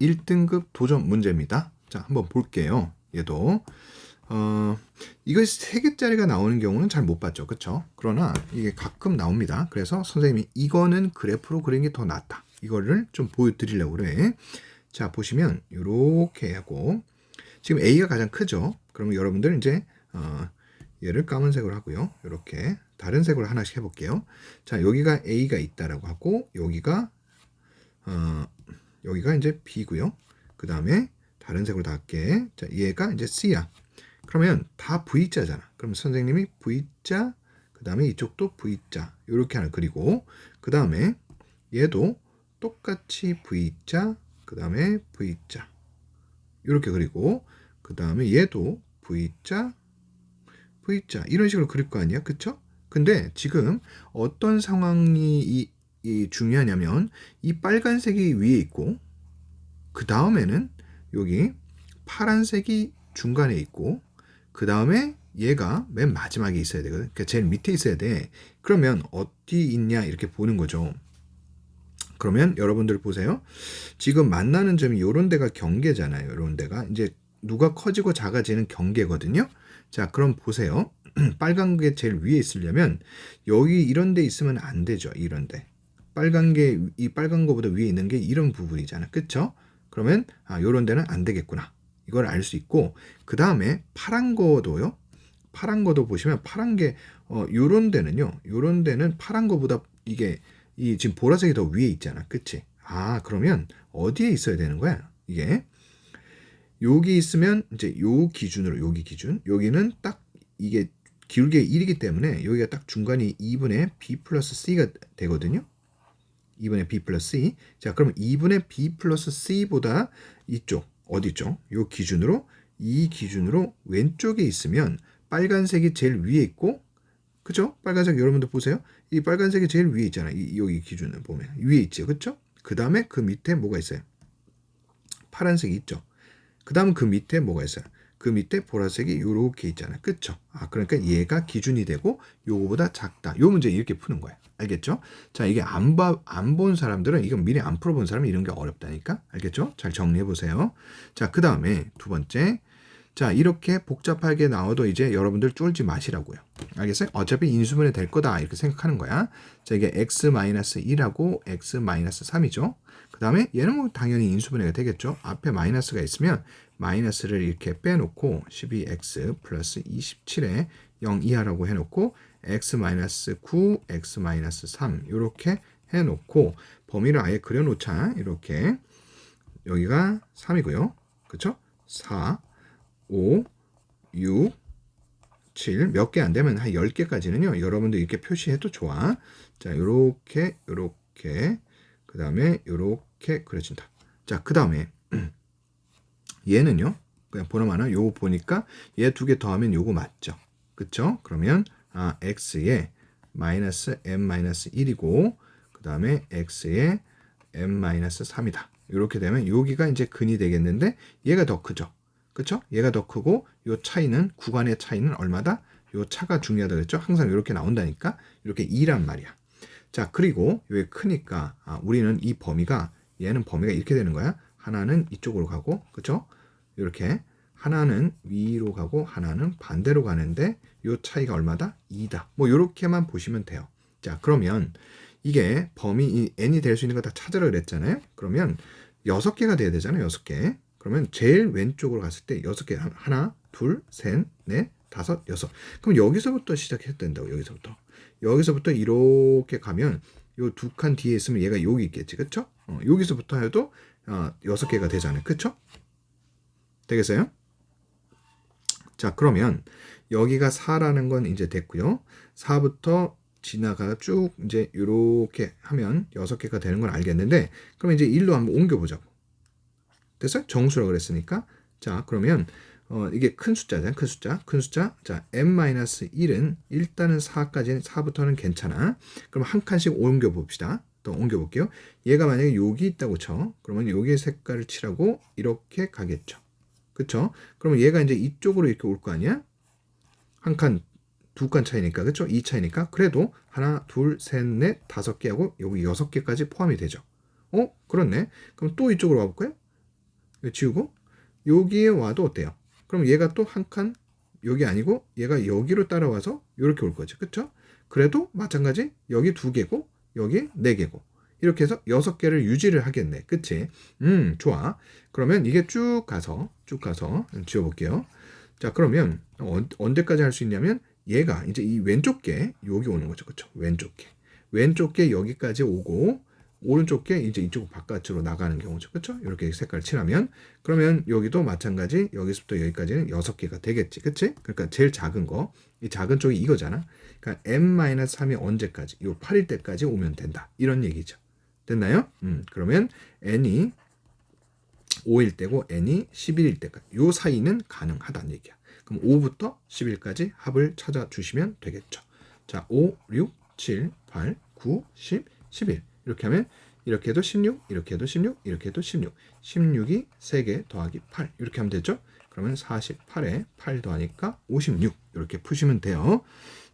1등급 도전 문제입니다. 자, 한번 볼게요. 얘도. 어, 이거 세 개짜리가 나오는 경우는 잘 못 봤죠. 그쵸? 그러나 이게 가끔 나옵니다. 그래서 선생님이 이거는 그래프로 그리는 게더 낫다. 이거를 좀 보여 드리려고 그래. 자, 보시면 이렇게 하고 지금 A가 가장 크죠. 그러면 여러분들 이제 어, 얘를 까만색으로 하고요. 이렇게 다른 색으로 하나씩 해 볼게요. 자, 여기가 A가 있다라고 하고 여기가 어, 여기가 이제 B고요. 그 다음에 다른 색으로 다 할게. 자, 얘가 이제 C야. 그러면 다 V자잖아. 그럼 선생님이 V자, 그 다음에 이쪽도 V자 이렇게 하나 그리고 그 다음에 얘도 똑같이 V자, 그 다음에 V자 이렇게 그리고 그 다음에 얘도 V자, V자 이런 식으로 그릴 거 아니야, 그쵸? 근데 지금 어떤 상황이 이, 이 중요하냐면 이 빨간색이 위에 있고 그 다음에는 여기 파란색이 중간에 있고 그 다음에 얘가 맨 마지막에 있어야 되거든. 그러니까 제일 밑에 있어야 돼. 그러면 어디 있냐 이렇게 보는 거죠. 그러면 여러분들 보세요. 지금 만나는 점이 요런 데가 경계잖아요. 요런 데가 이제 누가 커지고 작아지는 경계거든요. 자, 그럼 보세요. 빨간 게 제일 위에 있으려면 여기 이런 데 있으면 안 되죠. 이런 데. 빨간 게 이 빨간 거보다 위에 있는 게 이런 부분이잖아. 그쵸? 그러면 아, 요런 데는 안 되겠구나. 이걸 알 수 있고 그 다음에 파란 거도요. 파란 거도 보시면 파란 게 어, 요런 데는요. 요런 데는 파란 거보다 이게 이 지금 보라색이 더 위에 있잖아. 그치? 아, 그러면 어디에 있어야 되는 거야? 이게 여기 있으면 이제 요 기준으로 여기 기준 여기는 딱 이게 기울기 1이기 때문에 여기가 딱 중간이 2분의 b 플러스 c가 되거든요. 2분의 b 플러스 c. 자, 그럼 2분의 b 플러스 c보다 이쪽 어디 있죠? 요 기준으로 이 기준으로 왼쪽에 있으면 빨간색이 제일 위에 있고 그죠? 빨간색 여러분들 보세요. 이 빨간색이 제일 위에 있잖아. 이 여기 기준을 보면 위에 있죠. 그렇죠? 그 다음에 그 밑에 뭐가 있어요? 파란색이 있죠. 그 다음 그 밑에 뭐가 있어요? 그 밑에 보라색이 이렇게 있잖아요. 그쵸? 아, 그러니까 얘가 기준이 되고 요거보다 작다. 요 문제 이렇게 푸는 거예요. 알겠죠? 자, 이게 안 봐, 안본 사람들은 이건 미리 안 풀어본 사람은 이런 게 어렵다니까. 알겠죠? 잘 정리해 보세요. 자, 그 다음에 두 번째. 자, 이렇게 복잡하게 나와도 이제 여러분들 쫄지 마시라고요. 알겠어요? 어차피 인수분해 될 거다. 이렇게 생각하는 거야. 자, 이게 x-1하고 x-3이죠. 그 다음에 얘는 뭐 당연히 인수분해가 되겠죠. 앞에 마이너스가 있으면 마이너스를 이렇게 빼놓고 12x 플러스 27에 0 이하라고 해놓고 x-9, x-3 이렇게 해놓고 범위를 아예 그려놓자. 이렇게 여기가 3이고요. 그쵸? 4, 5, 6, 7 몇 개 안 되면 한 10개까지는요. 여러분들 이렇게 표시해도 좋아. 자, 요렇게 요렇게 그 다음에 요렇게 그려진다. 자, 그 다음에 얘는요. 그냥 보나마나 요거 보니까 얘 두 개 더하면 요거 맞죠. 그쵸? 그러면 아, x에 마이너스 m 마이너스 1이고 그 다음에 x에 m 마이너스 3이다. 이렇게 되면 여기가 이제 근이 되겠는데 얘가 더 크죠. 그쵸? 얘가 더 크고 요 차이는 구간의 차이는 얼마다? 요 차가 중요하다 그랬죠? 항상 이렇게 나온다니까 이렇게 2란 말이야. 자 그리고 여기 크니까 아, 우리는 이 범위가 얘는 범위가 이렇게 되는 거야. 하나는 이쪽으로 가고 그쵸? 이렇게 하나는 위로 가고 하나는 반대로 가는데 요 차이가 얼마다? 2다. 뭐 요렇게만 보시면 돼요. 자, 그러면 이게 범위 이 n이 될 수 있는 거 다 찾으라 그랬잖아요. 그러면 6개가 돼야 되잖아요. 6개. 그러면 제일 왼쪽으로 갔을 때 6개 하나, 둘, 셋, 넷, 다섯, 여섯. 그럼 여기서부터 시작해도 된다고. 여기서부터. 여기서부터 이렇게 가면 요 두 칸 뒤에 있으면 얘가 여기 있겠지. 그쵸? 어, 여기서부터 해도 어, 6개가 되잖아요. 그쵸? 되겠어요? 자, 그러면 여기가 4라는 건 이제 됐고요. 4부터 지나가 쭉 이제 이렇게 하면 6개가 되는 건 알겠는데 그럼 이제 1로 한번 옮겨 보자고. 됐어요? 정수라고 그랬으니까. 자, 그러면 어, 이게 큰 숫자잖아요. 큰 숫자. 큰 숫자. 자, m-1은 일단은 4까지는 4부터는 괜찮아. 그럼 한 칸씩 옮겨 봅시다. 또 옮겨 볼게요. 얘가 만약에 여기 있다고 쳐. 그러면 여기에 색깔을 칠하고 이렇게 가겠죠. 그쵸? 그러면 얘가 이제 이쪽으로 이렇게 올 거 아니야? 한 칸, 두 칸 차이니까, 그쵸? 이 차이니까. 그래도 하나, 둘, 셋, 넷, 다섯 개 하고 여기 여섯 개까지 포함이 되죠. 어? 그렇네. 그럼 또 이쪽으로 와볼까요? 지우고 여기에 와도 어때요? 그럼 얘가 또 한 칸 여기 아니고 얘가 여기로 따라와서 이렇게 올 거죠. 그렇죠? 그래도 마찬가지 여기 두 개고 여기 네 개고 이렇게 해서 여섯 개를 유지를 하겠네. 그치? 음, 좋아. 그러면 이게 쭉 가서 쭉 가서 지워볼게요. 자, 그러면 언, 언제까지 할 수 있냐면 얘가 이제 이 왼쪽 게 여기 오는 거죠. 그렇죠? 왼쪽 게. 왼쪽 게 여기까지 오고 오른쪽 게 이제 이쪽 바깥으로 나가는 경우죠. 그렇죠? 이렇게 색깔 칠하면 그러면 여기도 마찬가지 여기서부터 여기까지는 여섯 개가 되겠지. 그치? 그러니까 제일 작은 거. 이 작은 쪽이 이거잖아. 그러니까 n-3이 언제까지? 요 8일 때까지 오면 된다. 이런 얘기죠. 됐나요? 음, 그러면 n이 5일 때고 n이 11일 때까지 요 사이는 가능하다는 얘기야. 그럼 5부터 10일까지 합을 찾아 주시면 되겠죠. 자, 5, 6, 7, 8, 9, 10, 11. 이렇게 하면 이렇게 해도 16, 이렇게 해도 16, 이렇게 해도 16. 16이 3개 더하기 8. 이렇게 하면 되죠? 그러면 48에 8 더하니까 56. 이렇게 푸시면 돼요.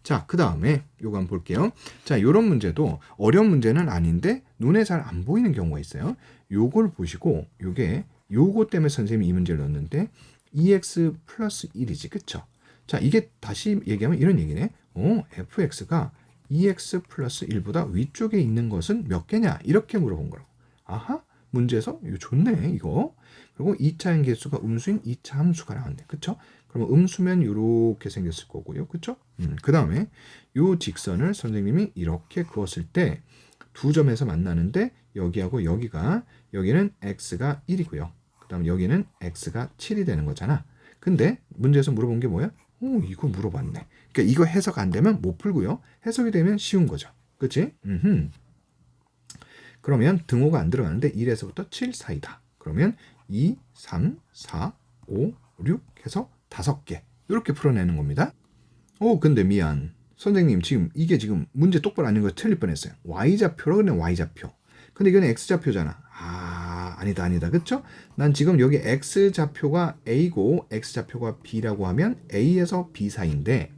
자, 그 다음에 요거 한번 볼게요. 자, 요런 문제도 어려운 문제는 아닌데 눈에 잘 안 보이는 경우가 있어요. 요걸 보시고 요게 요거 때문에 선생님이 이 문제를 넣었는데 2x 플러스 1이지. 그쵸? 자, 이게 다시 얘기하면 이런 얘기네. 어, fx가 2x 플러스 1보다 위쪽에 있는 것은 몇 개냐? 이렇게 물어본 거라고. 아하, 문제에서 이거 좋네, 이거. 그리고 2차인 개수가 음수인 2차 함수가 나왔네. 그쵸? 그러면 음수면 이렇게 생겼을 거고요. 그쵸? 음, 그 다음에 요 직선을 선생님이 이렇게 그었을 때 두 점에서 만나는데 여기하고 여기가 여기는 x가 1이고요. 그 다음 여기는 x가 7이 되는 거잖아. 근데 문제에서 물어본 게 뭐야? 오, 이거 물어봤네. 그러니까 이거 해석 안 되면 못 풀고요. 해석이 되면 쉬운 거죠. 그치? 음흠. 그러면 등호가 안 들어가는데 1에서부터 7 사이다. 그러면 2, 3, 4, 5, 6 해서 5개. 이렇게 풀어내는 겁니다. 오, 근데 미안. 선생님, 지금 이게 지금 문제 똑바로 아닌 거 틀릴 뻔했어요. Y좌표로 그냥 Y좌표. 근데 이건 X좌표잖아. 아, 아니다, 아니다. 그쵸? 난 지금 여기 X좌표가 A고 X좌표가 B라고 하면 A에서 B 사이인데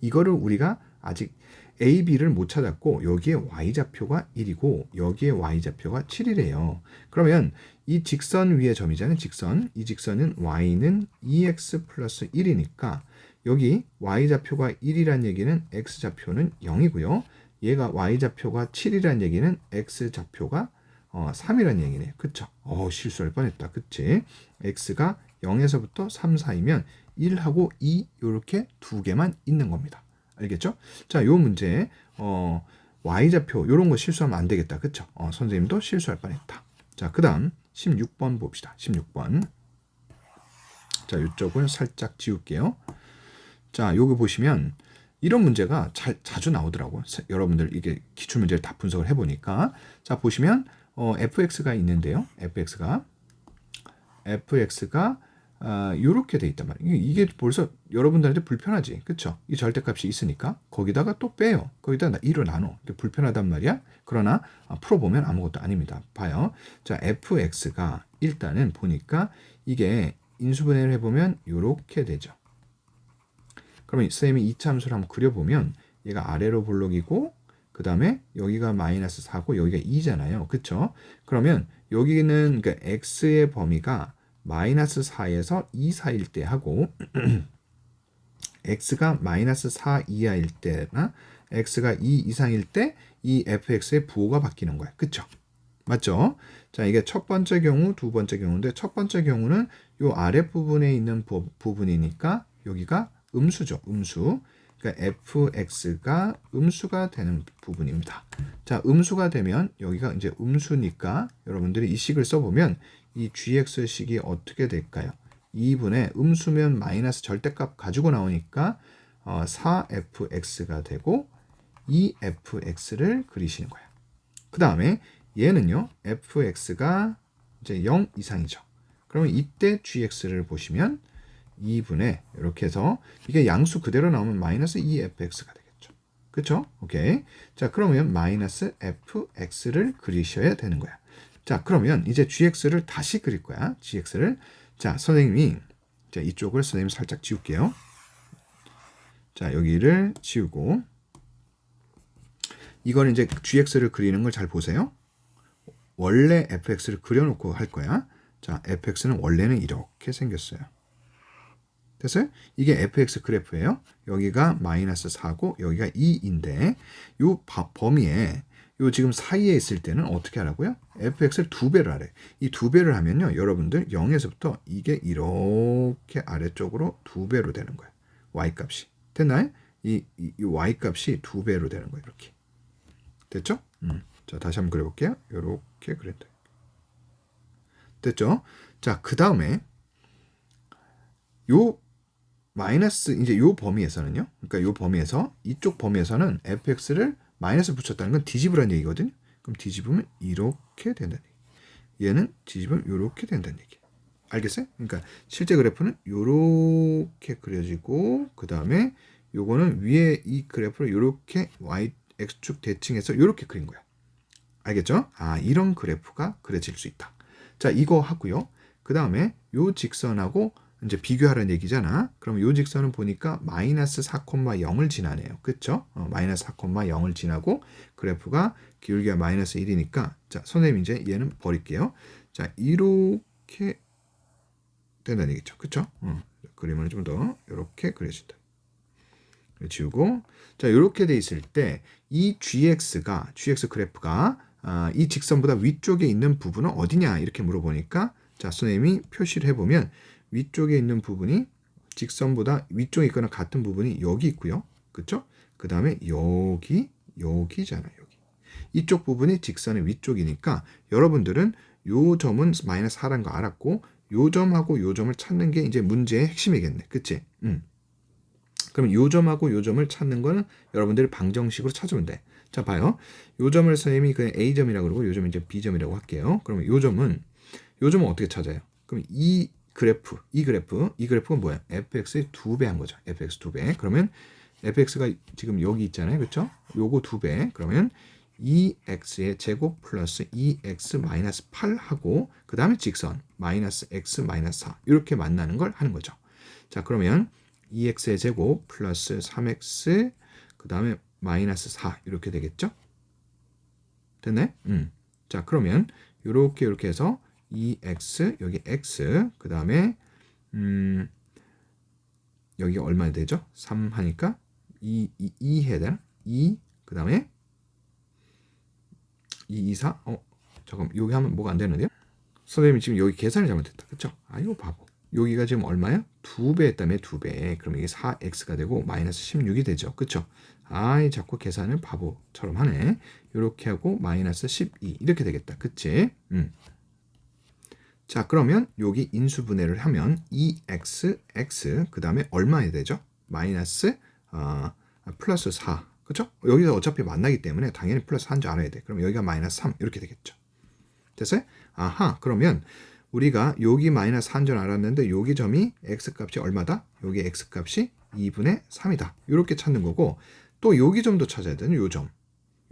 이거를 우리가 아직 A, B를 못 찾았고 여기에 Y좌표가 1이고 여기에 Y좌표가 7이래요. 그러면 이 직선 위의 점이잖아요. 직선. 이 직선은 Y는 2X 플러스 1이니까 여기 y좌표가 1이란 얘기는 x좌표는 0이고요. 얘가 y좌표가 7이란 얘기는 x좌표가 어, 3이란 얘기네요. 그쵸? 어, 실수할 뻔했다. 그치? x가 0에서부터 3 사이면 1하고 2 이렇게 두 개만 있는 겁니다. 알겠죠? 자, 요 문제 어, y좌표 요런 거 실수하면 안 되겠다. 그쵸? 어, 선생님도 실수할 뻔했다. 자, 그 다음 16번 봅시다. 16번. 자, 이쪽을 살짝 지울게요. 자, 여기 보시면 이런 문제가 자, 자주 나오더라고요. 여러분들 이게 기출 문제를 다 분석을 해 보니까 자 보시면 어, fx가 있는데요. fx가 fx가 아, 이렇게 돼 있단 말이에요. 이게 벌써 여러분들한테 불편하지, 그렇죠? 이 절대값이 있으니까 거기다가 또 빼요. 거기다 1을 나눠. 불편하단 말이야. 그러나 아, 풀어보면 아무것도 아닙니다. 봐요. 자, fx가 일단은 보니까 이게 인수분해를 해보면 이렇게 되죠. 그러면 쌤이 2차 함수를 한번 그려보면 얘가 아래로 볼록이고 그 다음에 여기가 마이너스 4고 여기가 2잖아요. 그쵸? 그러면 여기는 그 x의 범위가 마이너스 4에서 2 사이일 때 하고 x가 마이너스 4 이하일 때나 x가 2 이상일 때 이 fx의 부호가 바뀌는 거야. 그쵸? 맞죠? 자, 이게 첫 번째 경우, 두 번째 경우인데 첫 번째 경우는 요 아래 부분에 있는 부, 부분이니까 여기가 음수죠. 음수. 그러니까 fx가 음수가 되는 부분입니다. 자, 음수가 되면 여기가 이제 음수니까 여러분들이 이 식을 써보면 이 gx식이 어떻게 될까요? 2분의 음수면 마이너스 절대값 가지고 나오니까 어, 4fx가 되고 2fx를 그리시는 거예요. 그 다음에 얘는요, fx가 이제 0 이상이죠. 그러면 이때 gx를 보시면 2분의 이렇게 해서 이게 양수 그대로 나오면 마이너스 2fx가 되겠죠. 그렇죠? 오케이. 자, 그러면 마이너스 fx를 그리셔야 되는 거야. 자, 그러면 이제 gx를 다시 그릴 거야. gx를. 자, 선생님이 자, 이쪽을 선생님 살짝 지울게요. 자, 여기를 지우고 이거는 이제 gx를 그리는 걸 잘 보세요. 원래 fx를 그려놓고 할 거야. 자, fx는 원래는 이렇게 생겼어요. 됐어요? 이게 fx 그래프예요. 여기가 마이너스 4고 여기가 2인데 요 바- 범위에 요 지금 사이에 있을 때는 어떻게 하라고요? fx를 두 배를 하래. 이 두 배를 하면요. 여러분들 0에서부터 이게 이렇게 아래쪽으로 두 배로 되는 거예요. y 값이. 됐나요? 이, 이, 이 y 값이 두 배로 되는 거예요. 이렇게. 됐죠? 음. 자, 다시 한번 그려볼게요. 이렇게 그렸다. 됐죠? 자, 그 다음에 요 마이너스 이제 요 범위에서는요. 그러니까 요 범위에서 이쪽 범위에서는 fx를 마이너스 붙였다는 건 뒤집으라는 얘기거든요. 그럼 뒤집으면 이렇게 된다는 얘기. 얘는 뒤집으면 이렇게 된다는 얘기. 알겠어요? 그러니까 실제 그래프는 이렇게 그려지고 그 다음에 요거는 위에 이 그래프를 이렇게 y x축 대칭해서 이렇게 그린 거야. 알겠죠? 아 이런 그래프가 그려질 수 있다. 자 이거 하고요. 그 다음에 요 직선하고 이제 비교하라는 얘기잖아. 그럼 요 직선은 보니까 마이너스 4,0을 지나네요. 그쵸? 어, 마이너스 4,0을 지나고 그래프가 기울기가 마이너스 1이니까 자 선생님 이제 얘는 버릴게요. 자 이렇게 된다는 얘기죠. 그쵸? 어, 그림을 좀 더 이렇게 그려준다. 지우고 자 이렇게 돼 있을 때 이 gx가 gx 그래프가 아, 이 직선보다 위쪽에 있는 부분은 어디냐 이렇게 물어보니까 자 선생님이 표시를 해보면 위쪽에 있는 부분이 직선보다 위쪽에 있거나 같은 부분이 여기 있고요. 그쵸? 그 다음에 여기, 여기잖아요. 여기. 이쪽 부분이 직선의 위쪽이니까 여러분들은 요 점은 마이너스 4라는 거 알았고 요 점하고 요 점을 찾는 게 이제 문제의 핵심이겠네. 그치? 음. 그럼 요 점하고 요 점을 찾는 거는 여러분들이 방정식으로 찾으면 돼. 자, 봐요. 요 점을 선생님이 그냥 A점이라고 그러고 요 점은 이제 B점이라고 할게요. 그러면 요 점은 요 점은 어떻게 찾아요? 그럼 이 그래프, 이 그래프, 이 그래프가 뭐야? fx의 두 배 한 거죠. fx 두 배. 그러면 fx가 지금 여기 있잖아요. 그렇죠? 요거 두 배. 그러면 2x의 제곱 플러스 2x 마이너스 8 하고 그 다음에 직선 마이너스 x 마이너스 4 이렇게 만나는 걸 하는 거죠. 자 그러면 2x의 제곱 플러스 3x 그 다음에 마이너스 4 이렇게 되겠죠? 됐네? 음. 자 그러면 이렇게 이렇게 해서 2x 여기 x 그 다음에 음 여기가 얼마 되죠? 3 하니까 2, 2, 2 해야 되나? 2 그 다음에 2, 2, 4 어? 잠깐 여기 하면 뭐가 안 되는데요? 선생님이 지금 여기 계산을 잘못했다 그쵸? 아이고 바보 여기가 지금 얼마야? 두배 했다며 두 배. 그럼 이게 4x가 되고 마이너스 16이 되죠. 그쵸? 아이 자꾸 계산을 바보처럼 하네. 이렇게 하고 마이너스 12 이렇게 되겠다. 그치? 음. 자 그러면 여기 인수분해를 하면 2x x 그 다음에 얼마 해야 되죠? 마이너스 어, 플러스 4 그쵸? 여기서 어차피 만나기 때문에 당연히 플러스 1줄 알아야 돼. 그럼 여기가 마이너스 3 이렇게 되겠죠. 됐어요? 아하 그러면 우리가 여기 마이너스 한점 알았는데 여기 점이 x값이 얼마다? 여기 x값이 2분의 3이다. 이렇게 찾는 거고 또 여기 점도 찾아야 되는 요 점.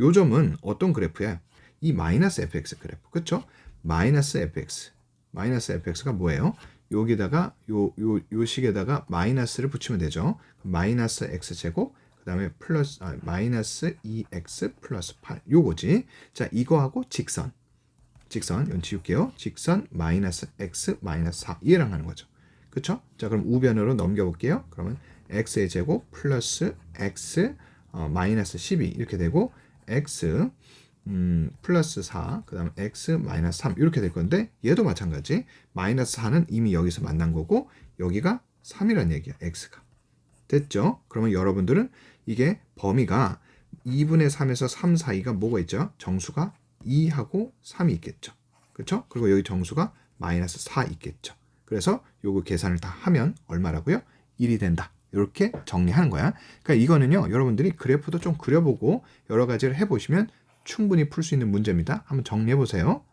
요 점은 어떤 그래프야? 이 마이너스 fx 그래프. 그쵸? 마이너스 fx. 마이너스 fx가 뭐예요? 여기다가 요 요 요 식에다가 마이너스를 붙이면 되죠. 마이너스 x 제곱 그 다음에 플러스 아, 마이너스 2x 플러스 8 요거지. 자, 이거하고 직선. 직선 이건 지울게요. 직선 마이너스 x 마이너스 4 이해랑 하는 거죠. 그쵸? 자 그럼 우변으로 넘겨볼게요. 그러면 x의 제곱 플러스 x 어, 마이너스 12 이렇게 되고 x 음, 플러스 4, 그 다음에 x 마이너스 3 이렇게 될 건데 얘도 마찬가지 마이너스 4는 이미 여기서 만난 거고 여기가 3이란 얘기야 x가 됐죠? 그러면 여러분들은 이게 범위가 2분의 3에서 3 사이가 뭐가 있죠? 정수가 2하고 3이 있겠죠. 그렇죠? 그리고 여기 정수가 마이너스 4 있겠죠. 그래서 요거 계산을 다 하면 얼마라고요? 1이 된다. 이렇게 정리하는 거야. 그러니까 이거는요. 여러분들이 그래프도 좀 그려보고 여러 가지를 해보시면 충분히 풀 수 있는 문제입니다. 한번 정리해 보세요.